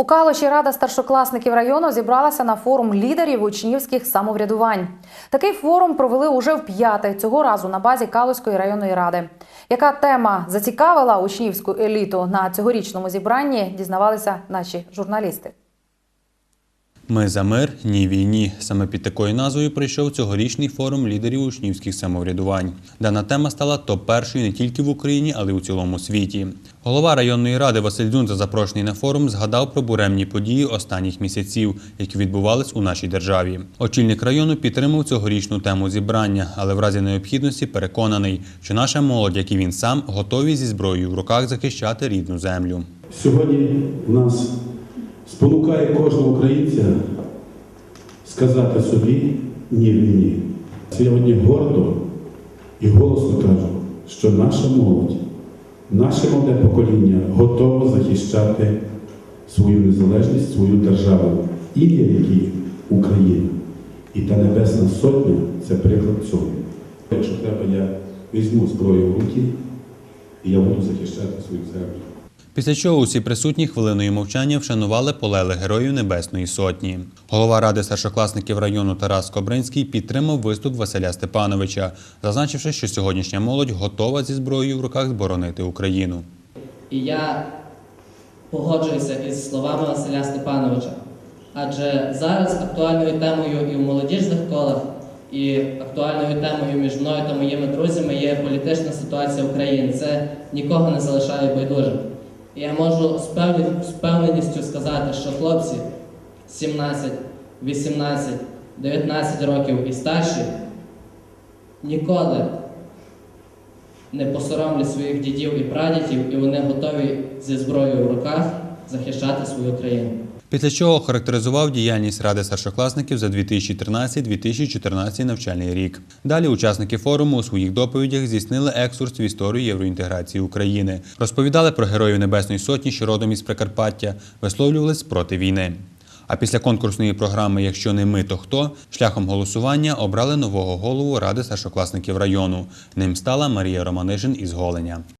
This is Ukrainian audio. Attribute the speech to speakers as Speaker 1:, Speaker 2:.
Speaker 1: У Калуші рада старшокласників району зібралася на форум лідерів учнівських самоврядувань. Такий форум провели уже в п'яте цього разу на базі Калуської районної ради. Яка тема зацікавила учнівську еліту на цьогорічному зібранні? Дізнавалися наші журналісти.
Speaker 2: Ми за мир, ні війні. Саме під такою назвою прийшов цьогорічний форум лідерів учнівських самоврядувань. Дана тема стала топ першою не тільки в Україні, але й у цілому світі. Голова районної ради Василь Дзунза, запрошений на форум, згадав про буремні події останніх місяців, які відбувались у нашій державі. Очільник району підтримав цьогорічну тему зібрання, але в разі необхідності переконаний, що наша молодь, як і він сам, готові зі зброєю в руках захищати рідну землю.
Speaker 3: Сьогодні в нас спонукає кожного українця сказати собі ні війні. Сьогодні гордо і голосно кажу, що наша молодь, наше молоде покоління готово захищати свою незалежність, свою державу, ім'я якій Україна. І та Небесна Сотня це приклад цього. Якщо треба, я візьму зброю в руки і я буду захищати свою землю.
Speaker 2: Після чого усі присутні хвилиною мовчання вшанували полеглих героїв Небесної Сотні. Голова ради старшокласників району Тарас Кобринський підтримав виступ Василя Степановича, зазначивши, що сьогоднішня молодь готова зі зброєю в руках зборонити Україну.
Speaker 4: І я погоджуюся із словами Василя Степановича. Адже зараз актуальною темою і в молодіжних колах, і актуальною темою між мною та моїми друзями є політична ситуація в Україні. Це нікого не залишає байдужим. Я можу з певненістю сказати, що хлопці 17, 18, 19 років і старші ніколи не посоромлять своїх дідів і прадідів, і вони готові зі зброєю в руках захищати свою країну.
Speaker 2: Після чого характеризував діяльність ради старшокласників за 2013-2014 навчальний рік. Далі учасники форуму у своїх доповідях здійснили екскурс в історію євроінтеграції України, розповідали про героїв Небесної Сотні, що родом із Прикарпаття, висловлювались проти війни. А після конкурсної програми Якщо не ми, то хто шляхом голосування обрали нового голову ради старшокласників району. Ним стала Марія Романишин із Голеня.